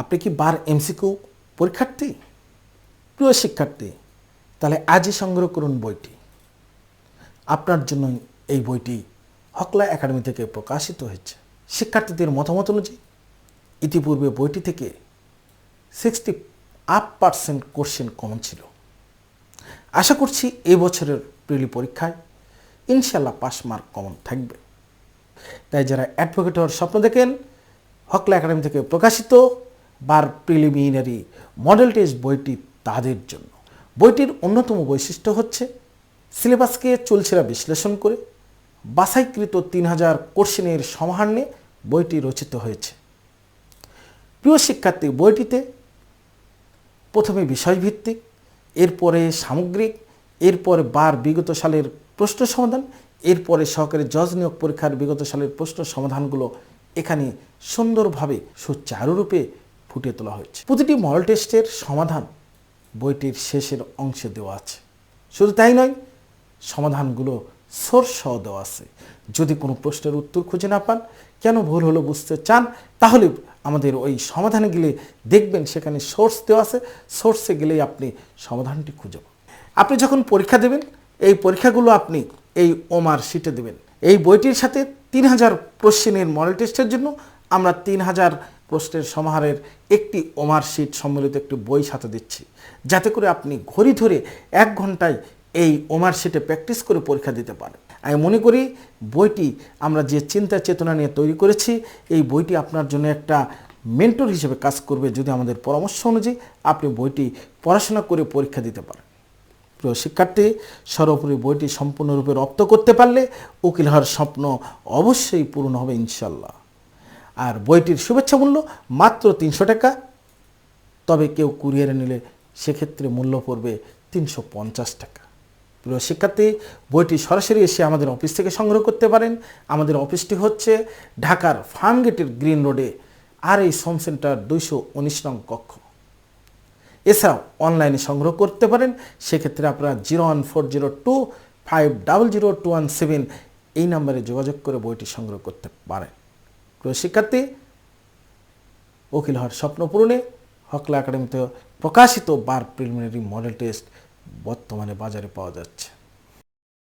আপনি কি বার এমসিকিউ পরীক্ষার্থী? প্রিয় শিক্ষার্থী, তাহলে আজই সংগ্রহ করুন বইটি। আপনার জন্য এই বইটি হকলা একাডেমি থেকে প্রকাশিত হয়েছে। শিক্ষার্থীদের মতামত অনুযায়ী, ইতিপূর্বে বইটি থেকে sixty up percent question common ছিল। আশা করছি এই বছরের প্রিলি পরীক্ষায় ইনশাল্লাহ পাস মার্ক কমন থাকবে। তাই যারা অ্যাডভোকেট হওয়ার স্বপ্ন দেখেন, হকলা একাডেমি থেকে প্রকাশিত বার প্রিলিমিনারি মডেল টেস্ট বইটি তাদের জন্য। বইটির অন্যতম বৈশিষ্ট্য হচ্ছে সিলেবাসকে চলছেরা বিশ্লেষণ করে বাছাইকৃত তিন হাজার কোশ্চেনের সমাহার নিয়ে বইটি রচিত হয়েছে। প্রিয় শিক্ষার্থী, বইটিতে প্রথমে বিষয়ভিত্তিক, এরপরে সামগ্রিক, এরপরে বার বিগত সালের প্রশ্ন সমাধান, এরপরে সহকারী জজ নিয়োগ পরীক্ষার বিগত সালের প্রশ্ন সমাধানগুলো এখানে সুন্দরভাবে সুচারুরূপে ফুটিয়ে তোলা হয়েছে। প্রতিটি মডেল টেস্টের সমাধান বইটির শেষের অংশে দেওয়া আছে। শুধু তাই নয়, সমাধানগুলো সোর্স সহ দেওয়া আছে। যদি কোনো প্রশ্নের উত্তর খুঁজে না পান, কেন ভুল হলো বুঝতে চান, তাহলে আমাদের ওই সমাধানে গেলে দেখবেন সেখানে সোর্স দেওয়া আছে। সোর্সে গেলেই আপনি সমাধানটি খুঁজে আপনি যখন পরীক্ষা দেবেন, এই পরীক্ষাগুলো আপনি এই ওমার শিটে দেবেন। এই বইটির সাথে তিন হাজার প্রশ্নের মডেল টেস্টের জন্য আমরা তিন হাজার প্রশ্নের সমাহারের একটি ওমার শিট সম্মিলিত একটি বই সাথে দিচ্ছি। যাতে করে আপনি ঘড়ি ধরে এক ঘন্টায় এই ওমার শিটে প্র্যাকটিস করে পরীক্ষা দিতে পারেন। আমি মনে করি বইটি আমরা যে চিন্তা চেতনা নিয়ে তৈরি করেছি, এই বইটি আপনার জন্য একটা মেন্টর হিসেবে কাজ করবে যদি আমাদের পরামর্শ অনুযায়ী আপনি বইটি পড়াশোনা করে পরীক্ষা দিতে পারেন। প্রিয় শিক্ষার্থী, সর্বোপরি বইটি সম্পূর্ণরূপে রপ্ত করতে পারলে উকিল হওয়ার স্বপ্ন অবশ্যই পূরণ হবে ইনশাল্লাহ আর বইটির শুভেচ্ছা মূল্য মাত্র তিনশো টাকা। তবে কেউ কুরিয়ারে নিলে সেক্ষেত্রে মূল্য পড়বে তিনশো পঞ্চাশ টাকা। প্রিয় শিক্ষার্থী, বইটি সরাসরি এসে আমাদের অফিস থেকে সংগ্রহ করতে পারেন। আমাদের অফিসটি হচ্ছে ঢাকার ফার্মগেটের গ্রিন রোডে, আর এই হোম সেন্টার দুইশো উনিশ নং কক্ষ। এছাড়াও অনলাইনে সংগ্রহ করতে পারেন। সেক্ষেত্রে আপনারা zero one four zero two, five double zero two one seven এই নাম্বারে যোগাযোগ করে বইটি সংগ্রহ করতে পারেন। প্রিয় শিক্ষার্থী উকিল হওয়ার স্বপ্ন পূরণে হকলা একাডেমিতে প্রকাশিত বার প্রিলিমিনারি মডেল টেস্ট বর্তমানে বাজারে পাওয়া যাচ্ছে।